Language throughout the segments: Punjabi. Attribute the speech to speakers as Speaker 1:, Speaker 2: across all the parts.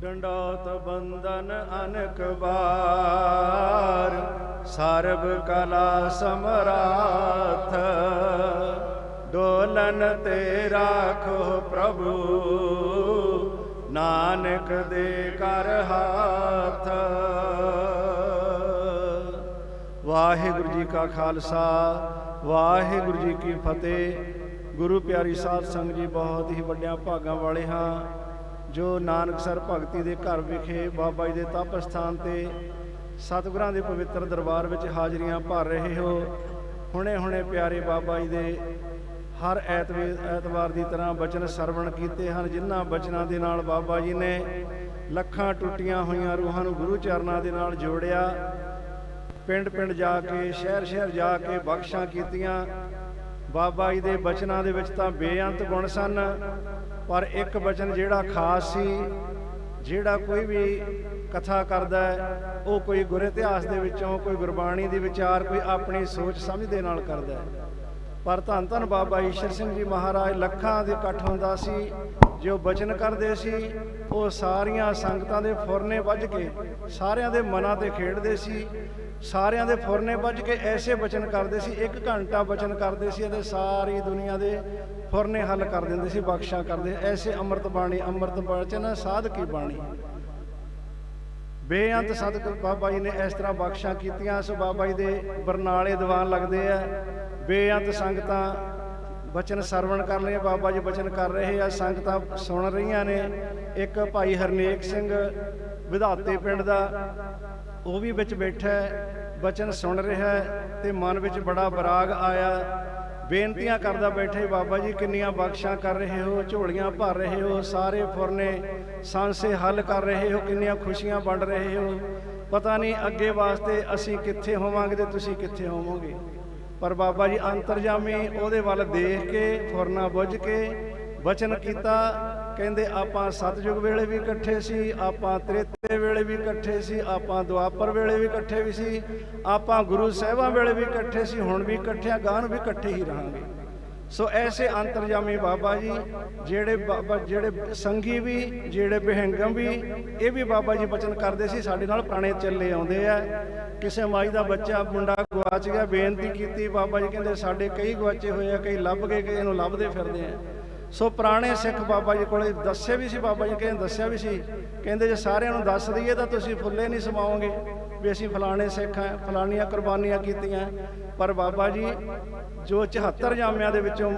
Speaker 1: ਡੰਡੋਤ ਬੰਦਨ ਅਨਕ ਬਾਰ ਸਰਬ ਕਲਾ ਸਮਰਾਥ। ਡੋਲਨ ਤੇ ਰਾਖੋ ਪ੍ਰਭੂ, ਨਾਨਕ ਦੇ ਕਰ ਹਾਥ। ਵਾਹਿਗੁਰੂ ਜੀ ਕਾ ਖਾਲਸਾ, ਵਾਹਿਗੁਰੂ ਜੀ ਕੀ ਫਤਿਹ। ਗੁਰੂ ਪਿਆਰੀ ਸਾਧ ਸੰਗਤ ਜੀ, ਬਹੁਤ ਹੀ ਵੱਡਿਆਂ ਭਾਗਾਂ ਵਾਲੇ ਹਾਂ। ਜੋ ਨਾਨਕਸਰ ਭਗਤੀ ਦੇ ਘਰ ਵਿਖੇ ਬਾਬਾ ਜੀ ਦੇ ਤਪ ਸਥਾਨ ਤੇ ਸਤਿਗੁਰਾਂ ਦੇ ਪਵਿੱਤਰ ਦਰਬਾਰ ਵਿੱਚ ਹਾਜ਼ਰੀਆਂ ਭਰ ਰਹੇ ਹੋ। ਹੁਣੇ ਹੁਣੇ ਪਿਆਰੇ ਬਾਬਾ ਜੀ ਦੇ ਹਰ ਐਤਵਾਰ ਐਤਵਾਰ ਦੀ ਤਰ੍ਹਾਂ ਬਚਨ ਸਰਵਣ ਕੀਤੇ ਹਨ, ਜਿਨ੍ਹਾਂ ਬਚਨਾਂ ਦੇ ਨਾਲ ਬਾਬਾ ਜੀ ਨੇ ਲੱਖਾਂ ਟੁੱਟੀਆਂ ਹੋਈਆਂ ਰੂਹਾਂ ਨੂੰ ਗੁਰੂ ਚਰਨਾਂ ਦੇ ਨਾਲ ਜੋੜਿਆ। ਪਿੰਡ ਪਿੰਡ ਜਾ ਕੇ ਸ਼ਹਿਰ ਸ਼ਹਿਰ ਜਾ ਕੇ ਬਖਸ਼ਾਂ ਕੀਤੀਆਂ। ਬਾਬਾ ਜੀ ਦੇ ਬਚਨਾਂ ਦੇ ਵਿੱਚ ਤਾਂ ਬੇਅੰਤ ਗੁਣ ਸਨ। ਪਰ ਇੱਕ ਵਚਨ ਜਿਹੜਾ ਖਾਸ ਸੀ, ਜਿਹੜਾ ਕੋਈ ਵੀ ਕਥਾ ਕਰਦਾ ਹੈ, ਉਹ ਕੋਈ ਗੁਰ ਇਤਿਹਾਸ ਦੇ ਵਿੱਚੋਂ, ਕੋਈ ਗੁਰਬਾਣੀ ਦੇ ਵਿਚਾਰ, ਕੋਈ ਆਪਣੀ ਸੋਚ ਸਮਝ ਦੇ ਨਾਲ ਕਰਦਾ ਹੈ। ਪਰ ਧੰਨ ਧੰਨ ਬਾਬਾ ਈਸ਼ਰ ਸਿੰਘ ਜੀ ਮਹਾਰਾਜ ਲੱਖਾਂ ਦੇ ਇਕੱਠ ਹੁੰਦਾ ਸੀ, ਜੋ ਬਚਨ ਕਰਦੇ ਸੀ, ਉਹ ਸਾਰੀਆਂ ਸੰਗਤਾਂ ਦੇ ਫੁਰਨੇ ਵੱਜ ਕੇ ਸਾਰਿਆਂ ਦੇ ਮਨਾਂ ਤੇ ਖੇਡਦੇ ਸੀ, ਸਾਰਿਆਂ ਦੇ ਫੁਰਨੇ ਵੱਜ ਕੇ ਐਸੇ ਬਚਨ ਕਰਦੇ ਸੀ, ਇੱਕ ਘੰਟਾ ਬਚਨ ਕਰਦੇ ਸੀ ਅਤੇ ਸਾਰੀ ਦੁਨੀਆ ਦੇ ਫੁਰਨੇ ਹੱਲ ਕਰ ਦਿੰਦੇ ਸੀ ਬਖਸ਼ਾ ਕਰਦੇ, ਐਸੇ ਅੰਮ੍ਰਿਤ ਬਾਣੀ, ਅੰਮ੍ਰਿਤ ਬਚਨ ਸਾਧਕੀ ਬਾਣੀ। ਬੇਅੰਤ ਸਤਿਗੁਰ ਬਾਬਾ ਜੀ ਨੇ ਇਸ ਤਰ੍ਹਾਂ ਬਖਸ਼ਾਂ ਕੀਤੀਆਂ, ਸੋ ਬਾਬਾ ਜੀ ਦੇ ਬਰਨਾਲੇ ਦੀਵਾਨ ਲੱਗਦੇ ਆ। ਬੇਅੰਤ ਸੰਗਤਾਂ ਬਚਨ ਸਰਵਣ ਕਰ ਰਹੇ ਬਾਬਾ ਜੀ ਬਚਨ ਕਰ ਰਹੇ ਆ, ਸੰਗਤਾਂ ਸੁਣ ਰਹੀਆਂ ਨੇ। ਇੱਕ ਭਾਈ ਹਰਨੇਕ ਸਿੰਘ ਵਿਧਾਤੇ ਪਿੰਡ ਦਾ, ਉਹ ਵੀ ਵਿੱਚ ਬੈਠਾ ਬਚਨ ਸੁਣ ਰਿਹਾ ਹੈ ਤੇ ਮਨ ਵਿੱਚ ਬੜਾ ਬਰਾਗ ਆਇਆ। ਬੇਨਤੀਆਂ ਕਰਦਾ ਬੈਠੇ ਬਾਬਾ ਜੀ ਕਿੰਨੀਆਂ ਬਖਸ਼ਾਂ ਕਰ ਰਹੇ ਹੋ, ਝੋਲੀਆਂ ਭਰ ਰਹੇ ਹੋ, ਸਾਰੇ ਫੁਰਨੇ ਸਾਂਸੇ ਹੱਲ ਕਰ ਰਹੇ ਹੋ, ਕਿੰਨੀਆਂ ਖੁਸ਼ੀਆਂ ਵੰਡ ਰਹੇ ਹੋ। ਪਤਾ ਨਹੀਂ ਅੱਗੇ ਵਾਸਤੇ ਅਸੀਂ ਕਿੱਥੇ ਹੋਵਾਂਗੇ ਤੇ ਤੁਸੀਂ ਕਿੱਥੇ ਹੋਵੋਗੇ। ਪਰ ਬਾਬਾ ਜੀ ਅੰਤਰਜਾਮੀ ਉਹਦੇ ਵੱਲ ਦੇਖ ਕੇ, ਫੁਰਨਾ ਬੁੱਝ ਕੇ ਬਚਨ ਕੀਤਾ, ਕਹਿੰਦੇ ਆਪਾਂ ਸਤਜੁਗ ਵੇਲੇ ਵੀ ਇਕੱਠੇ ਸੀ, ਆਪਾਂ ਤ੍ਰੇਤੇ ਵੇਲੇ ਵੀ ਇਕੱਠੇ ਸੀ, ਆਪਾਂ ਦੁਆਪਰ ਵੇਲੇ ਵੀ ਇਕੱਠੇ ਵੀ ਸੀ, ਆਪਾਂ ਗੁਰੂ ਸਾਹਿਬਾਂ ਵੇਲੇ ਵੀ ਇਕੱਠੇ ਸੀ, ਹੁਣ ਵੀ ਇਕੱਠਿਆਂ ਆ ਗਾਂ ਵੀ ਇਕੱਠੇ ਹੀ ਰਹਾਂਗੇ। ਸੋ ਐਸੇ ਅੰਤਰਜਾਮੀ ਬਾਬਾ ਜੀ, ਜਿਹੜੇ ਬਾਬਾ, ਜਿਹੜੇ ਸੰਗੀ ਵੀ, ਜਿਹੜੇ ਬਿਹੰਗਮ ਵੀ, ਇਹ ਵੀ ਬਾਬਾ ਜੀ ਬਚਨ ਕਰਦੇ ਸੀ, ਸਾਡੇ ਨਾਲ ਪੁਰਾਣੇ ਚੱਲੇ ਆਉਂਦੇ ਆ। ਕਿਸੇ ਮਾਈ ਦਾ ਬੱਚਾ ਮੁੰਡਾ ਗਵਾਚ ਗਿਆ, ਬੇਨਤੀ ਕੀਤੀ, ਬਾਬਾ ਜੀ ਕਹਿੰਦੇ, ਸਾਡੇ ਕਈ ਗਵਾਚੇ ਹੋਏ ਆ, ਕਈ ਲੱਭ ਗਏ, ਕਈ ਇਹਨੂੰ ਲੱਭਦੇ ਫਿਰਦੇ ਆ। ਸੋ ਪੁਰਾਣੇ ਸਿੱਖ ਬਾਬਾ ਜੀ ਕੋਲੇ ਦੱਸੇ ਵੀ ਸੀ, ਬਾਬਾ ਜੀ ਕਹਿੰਦੇ, ਦੱਸਿਆ ਵੀ ਸੀ। ਕਹਿੰਦੇ, ਜੇ ਸਾਰਿਆਂ ਨੂੰ ਦੱਸ ਦਈਏ ਤਾਂ ਤੁਸੀਂ ਫੁੱਲੇ ਨਹੀਂ ਸਮਾਓਗੇ ਵੀ ਅਸੀਂ ਫਲਾਣੇ ਸਿੱਖ ਆ, ਫਲਾਣੀਆਂ ਕੁਰਬਾਨੀਆਂ ਕੀਤੀਆਂ। ਪਰ ਬਾਬਾ ਜੀ, ਜੋ 74 ਜਾਮਿਆਂ ਦੇ ਵਿੱਚੋਂ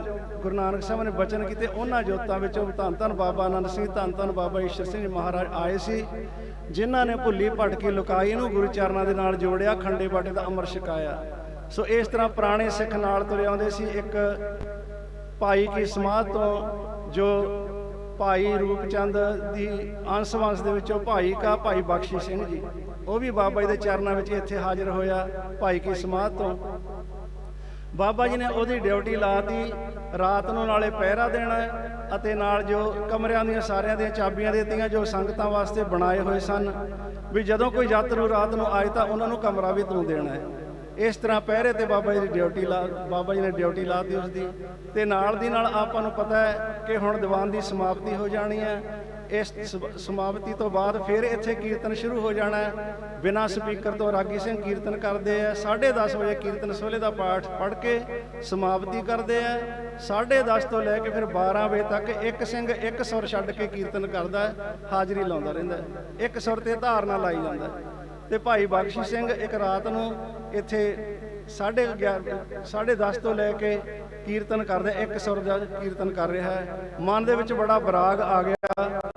Speaker 1: ਗੁਰੂ ਨਾਨਕ ਸਾਹਿਬ ਨੇ ਬਚਨ ਕੀਤੇ, ਉਹਨਾਂ ਜੋਤਾਂ ਵਿੱਚੋਂ ਧੰਨ ਧੰਨ ਬਾਬਾ ਆਨੰਦ ਸਿੰਘ, ਧੰਨ ਧੰਨ ਬਾਬਾ ਈਸ਼ਰ ਸਿੰਘ ਜੀ ਮਹਾਰਾਜ ਆਏ ਸੀ, ਜਿਨ੍ਹਾਂ ਨੇ ਭੁੱਲੀ ਭਟਕੀ ਲੁਕਾਈ ਨੂੰ ਗੁਰੂ ਚਰਨਾਂ ਦੇ ਨਾਲ ਜੋੜਿਆ, ਖੰਡੇ ਬਾਟੇ ਦਾ ਅਮਰ ਛਕਾਇਆ। ਸੋ ਇਸ ਤਰ੍ਹਾਂ ਪੁਰਾਣੇ ਸਿੱਖ ਨਾਲ ਤੁਰੇ ਆਉਂਦੇ ਸੀ, ਇੱਕ ਭਾਈ ਕੀ ਸਮਾਧ ਤੋਂ, ਜੋ ਭਾਈ ਰੂਪਚੰਦ ਦੀ ਅੰਸ਼ ਵੰਸ਼ ਦੇ ਵਿੱਚੋਂ ਭਾਈ ਕਾ ਭਾਈ ਬਖਸ਼ੀ ਸਿੰਘ ਜੀ। ਉਹ ਵੀ ਬਾਬਾ ਜੀ ਦੇ ਚਰਨਾਂ ਵਿੱਚ ਇੱਥੇ ਹਾਜ਼ਰ ਹੋਇਆ ਭਾਈ ਕੀ ਸਮਾਧ ਤੋਂ। ਬਾਬਾ ਜੀ ਨੇ ਉਹਦੀ ਡਿਊਟੀ ਲਾਤੀ, ਰਾਤ ਨੂੰ ਨਾਲੇ ਪਹਿਰਾ ਦੇਣਾ ਅਤੇ ਨਾਲ ਜੋ ਕਮਰਿਆਂ ਦੀਆਂ ਸਾਰਿਆਂ ਦੀਆਂ ਚਾਬੀਆਂ ਦਿੱਤੀਆਂ, ਜੋ ਸੰਗਤਾਂ ਵਾਸਤੇ ਬਣਾਏ ਹੋਏ ਸਨ, ਵੀ ਜਦੋਂ ਕੋਈ ਯਾਤਰੂ ਰਾਤ ਨੂੰ ਆਏ ਤਾਂ ਉਹਨਾਂ ਨੂੰ ਕਮਰਾ ਵੀ ਤੂੰ ਦੇਣਾ ਹੈ। ਇਸ ਤਰ੍ਹਾਂ ਪਹਿਰੇ ਤੇ ਬਾਬਾ ਜੀ ਦੀ ਡਿਊਟੀ ਲਾ, ਬਾਬਾ ਜੀ ਨੇ ਡਿਊਟੀ ਲਾਤੀ ਉਸ ਦੀ ਤੇ ਨਾਲ ਦੀ ਨਾਲ ਆਪਾਂ ਨੂੰ ਪਤਾ ਹੈ ਕਿ ਹੁਣ ਦੀਵਾਨ ਦੀ ਸਮਾਪਤੀ ਹੋ ਜਾਣੀ ਹੈ। ਇਸ ਸਮਾਪਤੀ ਤੋਂ ਬਾਅਦ ਫਿਰ ਇੱਥੇ ਕੀਰਤਨ ਸ਼ੁਰੂ ਹੋ ਜਾਣਾ ਹੈ। ਬਿਨਾਂ ਸਪੀਕਰ ਤੋਂ ਰਾਗੀ ਸਿੰਘ ਕੀਰਤਨ ਕਰਦੇ ਆ। 10:30 ਵਜੇ ਕੀਰਤਨ ਸੋਲੇ ਦਾ ਪਾਠ ਪੜ੍ਹ ਕੇ ਸਮਾਪਤੀ ਕਰਦੇ ਆ। 10:30 ਤੋਂ ਲੈ ਕੇ ਫਿਰ 12 ਵਜੇ ਤੱਕ ਇੱਕ ਸਿੰਘ ਇੱਕ ਸੁਰ ਛੱਡ ਕੇ ਕੀਰਤਨ ਕਰਦਾ ਹੈ, ਹਾਜ਼ਰੀ ਲਾਉਂਦਾ ਰਹਿੰਦਾ ਹੈ। ਇੱਕ ਸੁਰ ਤੇ ਧਾਰਨਾ ਲਾਈ ਜਾਂਦਾ ਹੈ। ਤੇ ਭਾਈ ਬਖਸ਼ੀ ਸਿੰਘ ਇੱਕ ਰਾਤ ਨੂੰ ਇੱਥੇ 11:30 10:30 ਤੋਂ ਲੈ ਕੇ ਕੀਰਤਨ ਕਰਦਾ ਇੱਕ ਸੁਰ ਦਾ ਕੀਰਤਨ ਕਰ ਰਿਹਾ ਹੈ। ਮਨ ਦੇ ਵਿੱਚ ਬੜਾ ਬਰਾਗ ਆ ਗਿਆ।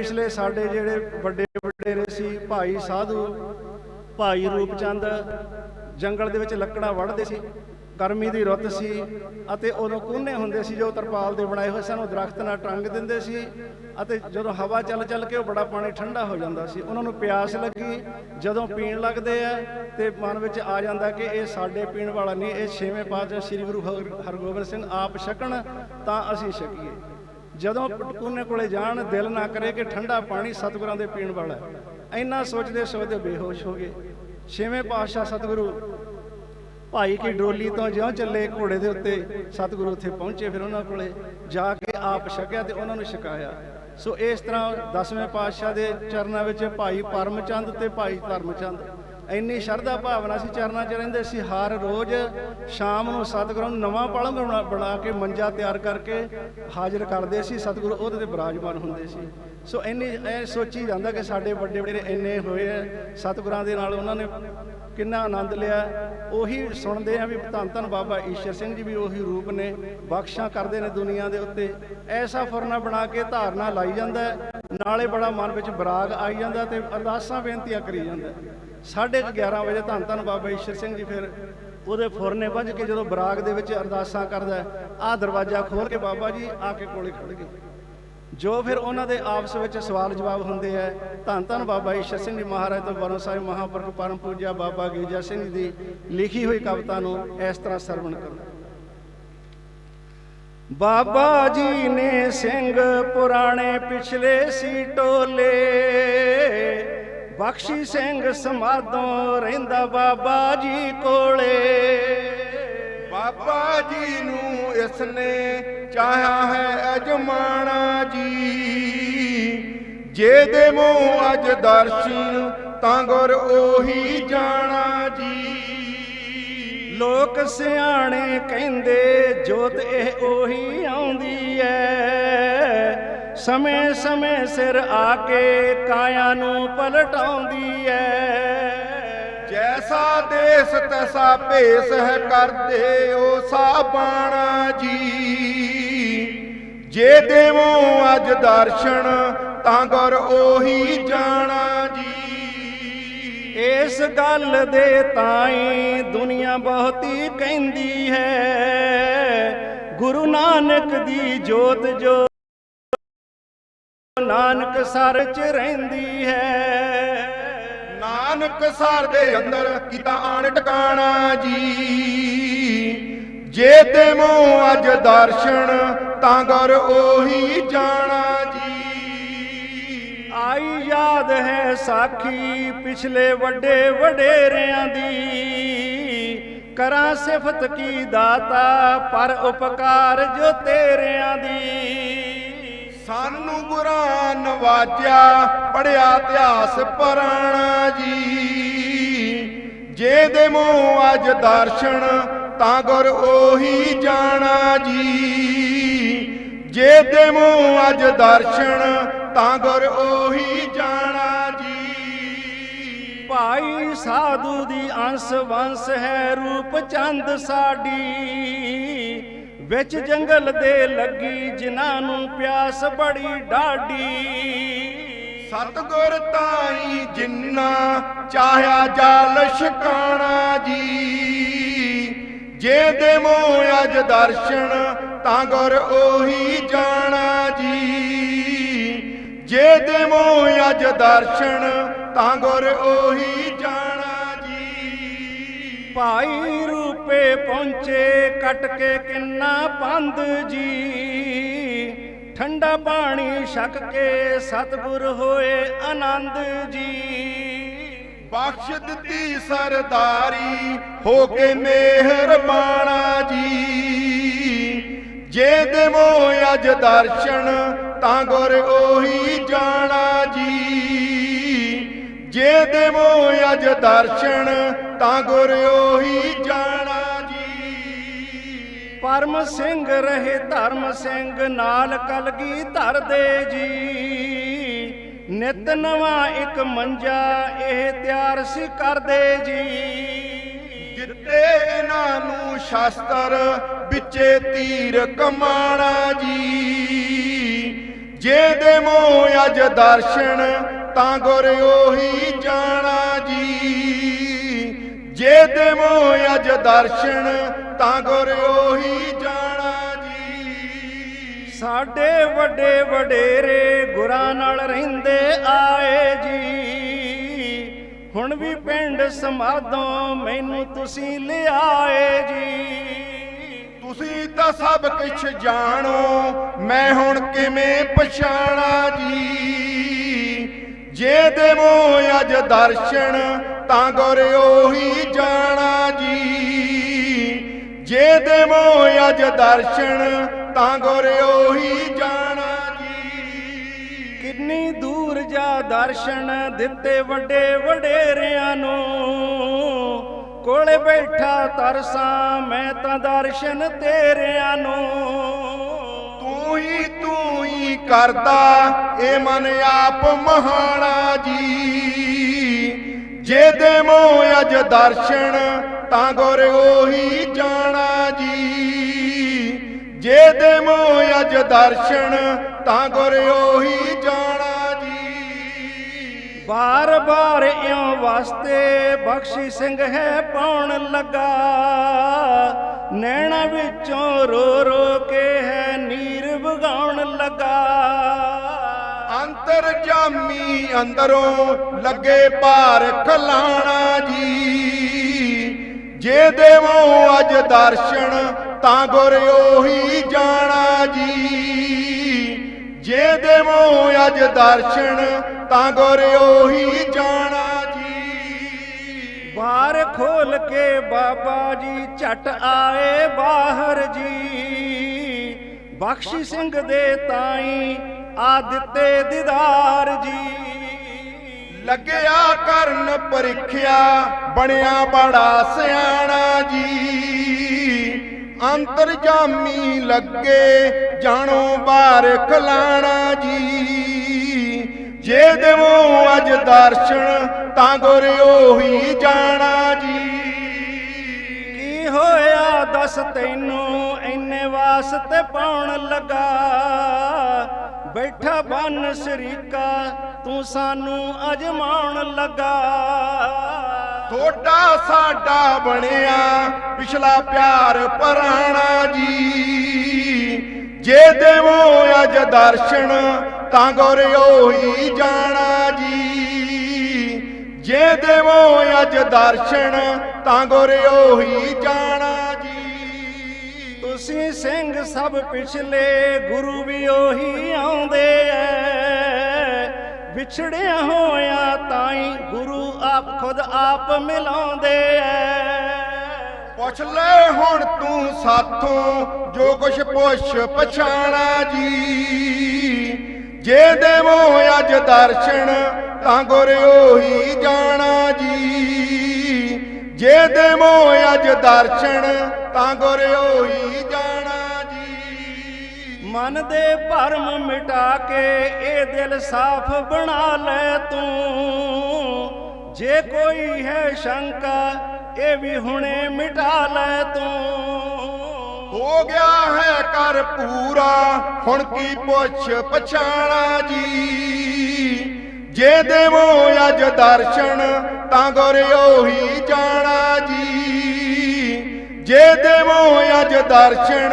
Speaker 1: ਪਿਛਲੇ ਸਾਡੇ ਜਿਹੜੇ ਵੱਡੇ ਵਡੇਰੇ ਸੀ, ਭਾਈ ਸਾਧੂ, ਭਾਈ ਰੂਪਚੰਦ, ਜੰਗਲ ਦੇ ਵਿੱਚ ਲੱਕੜਾਂ ਵੜਦੇ ਸੀ ਗਰਮੀ ਦੀ ਰੁੱਤ ਸੀ, ਅਤੇ ਉਦੋਂ ਕੋਨੇ ਹੁੰਦੇ ਸੀ ਜੋ ਤਰਪਾਲ ਦੇ ਬਣਾਏ ਹੋਏ ਸਨ, ਉਹ ਦਰਖਤ ਨਾਲ ਟੰਗ ਦਿੰਦੇ ਸੀ, ਅਤੇ ਜਦੋਂ ਹਵਾ ਚੱਲ ਚੱਲ ਕੇ ਉਹ ਬੜਾ ਪਾਣੀ ਠੰਡਾ ਹੋ ਜਾਂਦਾ ਸੀ, ਉਹਨਾਂ ਨੂੰ ਪਿਆਸ ਲੱਗੀ, ਜਦੋਂ ਪੀਣ ਲੱਗਦੇ ਆ, ਤੇ ਮਨ ਵਿੱਚ ਆ ਜਾਂਦਾ ਕਿ ਇਹ ਸਾਡੇ ਪੀਣ ਵਾਲਾ ਨਹੀਂ, ਇਹ ਛੇਵੇਂ ਪਾਤਸ਼ਾਹ ਸ੍ਰੀ ਗੁਰੂ ਹਰ- ਹਰਗੋਬਿੰਦ ਸਿੰਘ ਆਪ ਛਕਣ, ਤਾਂ ਅਸੀਂ ਛਕੀਏ। ਜਦੋਂ ਪਟਕੂਨੇ ਕੋਲੇ ਜਾਣ, ਦਿਲ ਨਾ ਕਰੇ ਕਿ ਠੰਡਾ ਪਾਣੀ ਸਤਿਗੁਰਾਂ ਦੇ ਪੀਣ ਵਾਲਾ ਹੈ। ਇੰਨਾ ਸੋਚਦੇ ਸੋਚਦੇ ਬੇਹੋਸ਼ ਹੋ ਗਏ। ਛੇਵੇਂ ਪਾਤਸ਼ਾਹ ਸਤਿਗੁਰੂ ਭਾਈ ਕੀ ਡੋਲੀ ਤੋਂ ਜਿਉਂ ਚੱਲੇ ਘੋੜੇ ਦੇ ਉੱਤੇ ਸਤਿਗੁਰੂ ਉੱਥੇ ਪਹੁੰਚੇ ਫਿਰ ਉਹਨਾਂ ਕੋਲੇ ਜਾ ਕੇ ਆਪ ਛਕਿਆ ਤੇ ਉਹਨਾਂ ਨੂੰ ਛਕਾਇਆ। ਸੋ ਇਸ ਤਰ੍ਹਾਂ ਦਸਵੇਂ ਪਾਤਸ਼ਾਹ ਦੇ ਚਰਨਾਂ ਵਿੱਚ ਭਾਈ ਪਰਮਚੰਦ ਤੇ ਭਾਈ ਧਰਮਚੰਦ ਇੰਨੀ ਸ਼ਰਧਾ ਭਾਵਨਾ ਸੀ, ਚਰਨਾਂ 'ਚ ਰਹਿੰਦੇ ਸੀ, ਹਰ ਰੋਜ਼ ਸ਼ਾਮ ਨੂੰ ਸਤਿਗੁਰਾਂ ਨੂੰ ਨਵਾਂ ਪਲੰਘ ਬਣਾ- ਬਣਾ ਕੇ ਮੰਜਾ ਤਿਆਰ ਕਰਕੇ ਹਾਜ਼ਰ ਕਰਦੇ ਸੀ, ਸਤਿਗੁਰੂ ਉਹਦੇ ਤੇ ਬਿਰਾਜਮਾਨ ਹੁੰਦੇ ਸੀ। ਸੋ ਇੰਨੀ ਇਹ ਸੋਚੀ ਜਾਂਦਾ ਕਿ ਸਾਡੇ ਵੱਡੇ ਵੱਡੇ ਇੰਨੇ ਹੋਏ ਆ, ਸਤਿਗੁਰਾਂ ਦੇ ਨਾਲ ਉਹਨਾਂ ਨੇ ਕਿੰਨਾ ਆਨੰਦ ਲਿਆ। ਉਹੀ ਸੁਣਦੇ ਆ ਵੀ ਧੰਨ ਧੰਨ ਬਾਬਾ ਈਸ਼ਰ ਸਿੰਘ ਜੀ ਵੀ ਉਹੀ ਰੂਪ ਨੇ, ਬਖਸ਼ਾਂ ਕਰਦੇ ਨੇ ਦੁਨੀਆ ਦੇ ਉੱਤੇ। ਐਸਾ ਫੁਰਨਾ ਬਣਾ ਕੇ ਧਾਰਨਾ ਲਾਈ ਜਾਂਦਾ, ਨਾਲੇ ਬੜਾ ਮਨ ਵਿੱਚ ਬਰਾਗ ਆਈ ਜਾਂਦਾ ਤੇ ਅਰਦਾਸਾਂ, ਬੇਨਤੀਆਂ ਕਰੀ ਜਾਂਦਾ। ਸਾਢੇ ਕੁ 11 ਵਜੇ ਧੰਨ ਧੰਨ ਬਾਬਾ ਈਸ਼ਰ ਸਿੰਘ ਜੀ ਫਿਰ ਉਹਦੇ ਫੁਰਨੇ ਵੱਜ ਕੇ ਜਦੋਂ ਬਰਾਗ ਦੇ ਵਿੱਚ ਅਰਦਾਸਾਂ ਕਰਦਾ ਆਹ ਦਰਵਾਜ਼ਾ ਖੋਲ ਕੇ ਬਾਬਾ ਜੀ ਆ ਕੇ ਕੋਲੇ ਖੜ ਗਏ। ਜੋ ਫਿਰ ਉਹਨਾਂ ਦੇ ਆਪਸ ਵਿੱਚ ਸਵਾਲ ਜਵਾਬ ਹੁੰਦੇ ਆ ਧੰਨ ਧੰਨ ਬਾਬਾ ਈਸ਼ਰ ਸਿੰਘ ਜੀ ਮਹਾਰਾਜ ਤੋਂ ਬਰੋ ਸਾਹਿਬ ਮਹਾਂਪੁਰਖ ਪਰਮ ਪੂਜਿਆ ਬਾਬਾ ਗੀਜਾ ਸਿੰਘ ਜੀ ਦੀ ਲਿਖੀ ਹੋਈ ਕਵਿਤਾ ਨੂੰ ਇਸ ਤਰ੍ਹਾਂ ਸਰਵਣ ਕਰੋ। ਬਾਬਾ ਜੀ ਨੇ ਸਿੰਘ ਪੁਰਾਣੇ ਪਿਛਲੇ ਸੀ ਟੋਲੇ ਬਖਸ਼ੀ ਸਿੰਘ ਸਮਾਦੋਂ ਰਹਿੰਦਾ ਬਾਬਾ ਜੀ ਕੋਲੇ।
Speaker 2: ਬਾਬਾ ਜੀ ਨੂੰ ਇਸ ਨੇ ਚਾਹਿਆ ਹੈ ਅਜਮਾਣਾ ਜੀ। ਜੇ ਦੇਵੋ ਅੱਜ ਦਰਸ਼ਨ ਤਾਂ ਗੁਰ ਉਹੀ ਜਾਣਾ ਜੀ।
Speaker 1: ਲੋਕ ਸਿਆਣੇ ਕਹਿੰਦੇ ਜੋਤ ਇਹ ਉਹੀ ਆਉਂਦੀ ਐ। ਸਮੇਂ ਸਮੇਂ ਸਿਰ ਆ ਕੇ ਕਾਇਆ ਨੂੰ ਪਲਟਾਉਂਦੀ ਐ।
Speaker 2: ਜੈਸਾ ਦੇਸ ਤੈਸਾ ਭੇਸ ਹੈ ਕਰਦੇ ਉਹ ਸਾਬਾਣਾ ਜੀ। ਜੇ ਦੇਵੋ ਅੱਜ ਦਰਸ਼ਨ ਤਾਂ ਗੁਰ ਉਹੀ ਜਾਣਾ ਜੀ।
Speaker 1: ਇਸ ਗੱਲ ਦੇ ਤਾਈ ਦੁਨੀਆ ਬਹੁਤੀ ਕਹਿੰਦੀ ਹੈ। ਗੁਰੂ ਨਾਨਕ ਦੀ ਜੋਤ ਜੋ ਨਾਨਕ ਸਰ ਚ ਰਹਿੰਦੀ ਹੈ।
Speaker 2: ਨਾਨਕ ਸਰ ਦੇ ਅੰਦਰ ਕੀਤਾ ਆਣ ਟਿਕਾਣਾ ਜੀ। ਜੇ ਦੇਵੋ ਅੱਜ ਦਰਸ਼ਨ ਤਾਂ ਗੁਰ ਉਹੀ ਜਾਣਾ ਜੀ।
Speaker 1: ਆਈ ਯਾਦ ਹੈ ਸਾਖੀ ਪਿਛਲੇ ਵੱਡੇ ਵਡੇਰਿਆਂ ਦੀ। ਕਰਾਂ ਸਿਫਤ ਕੀ ਦਾਤਾ ਪਰ ਉਪਕਾਰ ਜੋ ਤੇਰਿਆਂ ਦੀ।
Speaker 2: ਸਾਨੂੰ ਗੁਰਾਂ ਨਵਾਜਿਆ ਪੜਿਆ ਇਤਿਹਾਸ ਪੁਰਾਣਾ ਜੀ। ਜੇ ਦੇ ਦੇਵੋ ਅੱਜ ਦਰਸ਼ਨ, ਤਾਂ ਗੁਰ ਉਹੀ ਜਾਣਾ ਜੀ। ਜੇ ਦੇ ਦੇਵੋ ਅੱਜ ਦਰਸ਼ਨ, ਤਾਂ ਗੁਰ ਉਹੀ ਜਾਣਾ ਜੀ।
Speaker 1: ਭਾਈ ਸਾਧੂ ਦੀ ਅੰਸ਼ ਵੰਸ ਹੈ ਰੂਪ ਚੰਦ ਸਾਡੀ। ਵਿੱਚ ਜੰਗਲ ਦੇ ਲੱਗੀ ਜਿਨ੍ਹਾਂ ਨੂੰ ਪਿਆਸ ਬੜੀ ਢਾਡੀ
Speaker 2: ਸਤਗੁਰ ਤਾਈ ਜਿੰਨਾ ਚਾਹਿਆ ਜਾਲ ਛਕਾਣਾ ਜੀ। ਜੇ ਦੇਵੋ ਅੱਜ ਦਰਸ਼ਨ ਤਾਂ ਗੁਰ ਉਹੀ ਜਾਣਾ ਜੀ। ਜੇ ਦੇਵੋ ਅੱਜ ਦਰਸ਼ਨ ਤਾਂ ਗੁਰ ਉਹੀ ਜਾਣਾ ਜੀ।
Speaker 1: ਭਾਈ ਰੂਪੇ ਪਹੁੰਚੇ, ਕੱਟ ਕੇ ਕਿੰਨਾ ਪੰਦ ਜੀ। ਠੰਡਾ ਪਾਣੀ ਛਕ ਕੇ ਸਤਿਗੁਰ ਹੋਏ ਆਨੰਦ ਜੀ।
Speaker 2: ਬਖਸ਼ ਦਿੱਤੀ ਸਰਦਾਰੀ, ਹੋ ਕੇ ਮਿਹਰਬਾਨਾ ਜੀ। ਜੇ ਦੇਵੋ ਅੱਜ ਦਰਸ਼ਨ, ਤਾਂ ਗੁਰ ਉਹੀ ਜਾਣਾ ਜੀ। ਜੇ ਦੇਵੋ ਅੱਜ ਦਰਸ਼ਨ, ਤਾਂ ਗੁਰ ਉਹੀ ਜਾਣਾ
Speaker 1: ਪਰਮ ਸਿੰਘ ਰਹੇ ਧਰਮ ਸਿੰਘ, ਨਾਲ ਕਲਗੀ ਧਰਦੇ ਜੀ। ਨਿਤ ਨਵਾਂ ਇੱਕ ਮੰਜਾ ਇਹ ਤਿਆਰ ਸੀ ਕਰਦੇ ਜੀ।
Speaker 2: ਦਿੱਤੇ ਇਹਨਾਂ ਨੂੰ ਸ਼ਾਸਤਰ ਵਿੱਚੇ ਤੀਰ ਕਮਾਣਾ ਜੀ। ਜੇ ਦੇਵੋ ਅੱਜ ਦਰਸ਼ਨ, ਤਾਂ ਗੁਰ ਉਹੀ ਜਾਣਾ ਜੀ। ਜੇ ਦੇਵੋ ਅੱਜ ਦਰਸ਼ਨ ਤਾਂ ਗੁਰ ਉਹੀ ਜਾਣਾ ਜੀ।
Speaker 1: ਸਾਡੇ ਵੱਡੇ ਵਡੇਰੇ ਗੁਰਾਂ ਨਾਲ ਰਹਿੰਦੇ ਆਏ ਜੀ। ਹੁਣ ਵੀ ਪਿੰਡ ਸਮਾਦੋਂ ਮੈਨੂੰ ਤੁਸੀਂ ਲਿਆਏ ਜੀ।
Speaker 2: ਤੁਸੀਂ ਤਾਂ ਸਭ ਕੁਝ ਜਾਣੋ ਮੈਂ ਹੁਣ ਕਿਵੇਂ ਪਛਾਣਾ ਜੀ। ਜੇ ਦੇਵੋ ਅੱਜ ਦਰਸ਼ਨ ਤਾਂ ਗੁਰ ਉਹੀ ਜਾਣਾ ਜੀ। ਜੇ ਦੇਵੋ ਅੱਜ ਦਰਸ਼ਨ ਤਾਂ ਗੁਰ ਉਹੀ ਜਾਣਾ ਜੀ।
Speaker 1: ਕਿੰਨੀ ਦੂਰ ਜਾ ਦਰਸ਼ਨ ਦਿੱਤੇ ਵੱਡੇ ਵਡੇਰਿਆਂ ਨੂੰ। ਕੋਲੇ ਬੈਠਾ ਤਰਸਾਂ ਮੈਂ ਤਾਂ ਦਰਸ਼ਨ ਤੇਰਿਆਂ ਨੂੰ।
Speaker 2: ਤੂੰ ਹੀ ਤੂੰ ਹੀ ਕਰਦਾ ਏ ਮਨ ਆਪ ਮਹਾਣਾ ਜੀ। ਜੇ ਦੇਵੋ ਅਜ ਦਰਸ਼ਨ, ਤਾਂ ਗੁਰ ਉਹੀ ਜਾਣਾ ਜੀ। ਜੇ ਦੇਵੋ ਅਜ ਦਰਸ਼ਨ, ਤਾਂ ਗੁਰ ਉਹੀ ਜਾਣਾ ਜੀ।
Speaker 1: ਬਾਰ ਬਾਰ ਇਉਂ ਵਾਸਤੇ ਬਖਸ਼ੀ ਸਿੰਘ ਹੈ ਪਾਉਣ ਲੱਗਾ। ਨੈਣਾ ਵਿੱਚੋਂ ਰੋ ਰੋ ਕੇ ਹੈ ਨੀਰ ਵਗਾਉਣ ਲੱਗਾ।
Speaker 2: ਅੰਤਰ ਜਾਮੀ ਅੰਦਰੋਂ ਲੱਗੇ ਭਾਰ ਖਲਾਣਾ ਜੀ। ਜੇ ਦੇਵੋ ਅਜ ਦਰਸ਼ਨ, ਤਾਂ ਗੁਰ ਉਹੀ ਜਾਣਾ ਜੀ। ਜੇ ਦੇਵੋ ਅਜ ਦਰਸ਼ਨ, ਤਾਂ ਗੁਰ ਉਹੀ ਜਾਣਾ ਜੀ।
Speaker 1: ਬਾਹਰ ਖੋਲ ਕੇ ਬਾਬਾ ਜੀ, ਝਟ ਆਏ ਬਾਹਰ ਜੀ। ਬਖਸ਼ੀ ਸਿੰਘ ਦੇ ਤਾਈ ਆ ਦਿੱਤੇ ਦੀਦਾਰ ਜੀ।
Speaker 2: ਲੱਗਿਆ ਕਰਨ ਪਰੀਖਿਆ, ਬਣਿਆ ਬੜਾ ਸਿਆਣਾ ਜੀ। ਅੰਤਰ ਜਾਮੀ ਲੱਗੇ, ਜਾਣੋ ਬਾਰ ਖਲਾਣਾ ਜੀ। ਜੇ ਦੇਵੋ ਅੱਜ ਦਰਸ਼ਨ, ਤਾਂ ਗੁਰ ਉਹੀ ਜਾਣਾ ਜੀ।
Speaker 1: ਕੀ ਹੋਇਆ, ਦੱਸ ਤੈਨੂੰ ਐਨੇ ਵਾਸਤੇ ਪਾਉਣ ਲੱਗਾ? ਬੈਠਾ ਬੰਨ ਸ਼ਰੀਕਾ, ਤੂੰ ਸਾਨੂੰ ਅਜਮਾਉਣ ਲੱਗਾ।
Speaker 2: ਥੋੜਾ ਸਾਡਾ ਬਣਿਆ, ਪਿਛਲਾ ਪਿਆਰ ਪੁਰਾਣਾ ਜੀ। ਜੇ ਦੇਵੋ ਅਜ ਦਰਸ਼ਨ, ਤਾਂ ਗੁਰ ਉਹੀ ਜਾਣਾ ਜੀ। ਜੇ ਦੇਵੋ ਅਜ ਦਰਸ਼ਨ, ਤਾਂ ਗੁਰ ਉਹੀ ਜਾਣਾ
Speaker 1: ਤੁਸੀਂ ਸਿੰਘ ਸਭ ਪਿਛਲੇ ਗੁਰੂ ਵੀ ਉਹੀ ਆਉਂਦੇ ਐ। ਵਿਛੜਿਆ ਹੋਇਆ ਤਾਈ ਗੁਰੂ ਆਪ ਖੁਦ ਆਪ ਮਿਲਾਉਂਦੇ ਐ।
Speaker 2: ਪੁੱਛ ਲੈ ਹੁਣ ਤੂੰ ਸਾਥੋਂ ਜੋ ਕੁਛ ਪੁੱਛ ਪਛਾਣਾ ਜੀ। ਜੇ ਦੇਵੋ ਅੱਜ ਦਰਸ਼ਨ ਤਾਂ ਗੁਰ ਉਹੀ ਜਾਣਾ ਜੀ। ਜੇ ਦੇਵੋ ਅੱਜ ਦਰਸ਼ਨ, ਤਾਂ ਗੁਰ ਉਹੀ ਜਾਣਾ ਜੀ।
Speaker 1: ਮਨ ਦੇ ਭਰਮ ਮਿਟਾ ਕੇ ਇਹ ਦਿਲ ਸਾਫ਼ ਬਣਾ ਲੈ ਤੂੰ। ਜੇ ਕੋਈ ਹੈ ਸ਼ੰਕਾ, ਇਹ ਵੀ ਹੁਣੇ ਮਿਟਾ ਲੈ ਤੂੰ।
Speaker 2: ਹੋ ਗਿਆ ਹੈ ਕਰ ਪੂਰਾ, ਹੁਣ ਕੀ ਪੁੱਛ ਪਛਾਣਾ ਜੀ। ਜੇ ਦੇਵੋ ਅਜ ਦਰਸ਼ਨ, ਤਾਂ ਗੁਰ ਉਹੀ ਜਾਣਾ ਜੀ। ਜੇ ਦੇਵੋ ਅਜ ਦਰਸ਼ਨ,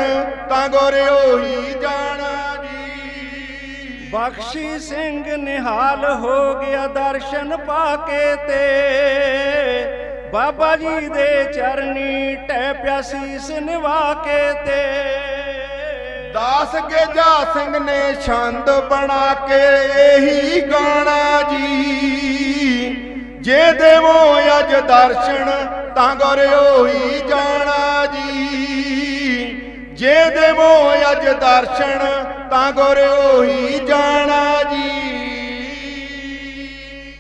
Speaker 2: ਤਾਂ ਗੁਰ ਉਹੀ ਜਾਣਾ ਜੀ।
Speaker 1: ਬਖਸ਼ੀ ਸਿੰਘ ਨਿਹਾਲ ਹੋ ਗਿਆ ਦਰਸ਼ਨ ਪਾ ਕੇ ਤੇ। ਬਾਬਾ ਜੀ ਦੇ ਚਰਨੀ ਟੈ ਪਿਆ ਸੀਸ ਨਿਵਾ ਕੇ ਤੇ।
Speaker 2: ਦਾਸ ਗੇਜਾ ਸਿੰਘ ਨੇ ਛੰਦ ਬਣਾ ਕੇ ਇਹੀ ਗਾਣਾ ਜੀ। ਜੇ ਦੇਵੋ ਅਜ ਦਰਸ਼ਨ, ਤਾਂ ਗੁਰ ਉਹੀ ਜਾਣਾ ਜੀ। ਜੇ ਦੇਵੋ ਅਜ ਦਰਸ਼ਨ, ਤਾਂ ਗੁਰ ਹੋਈ ਜਾਣਾ ਜੀ।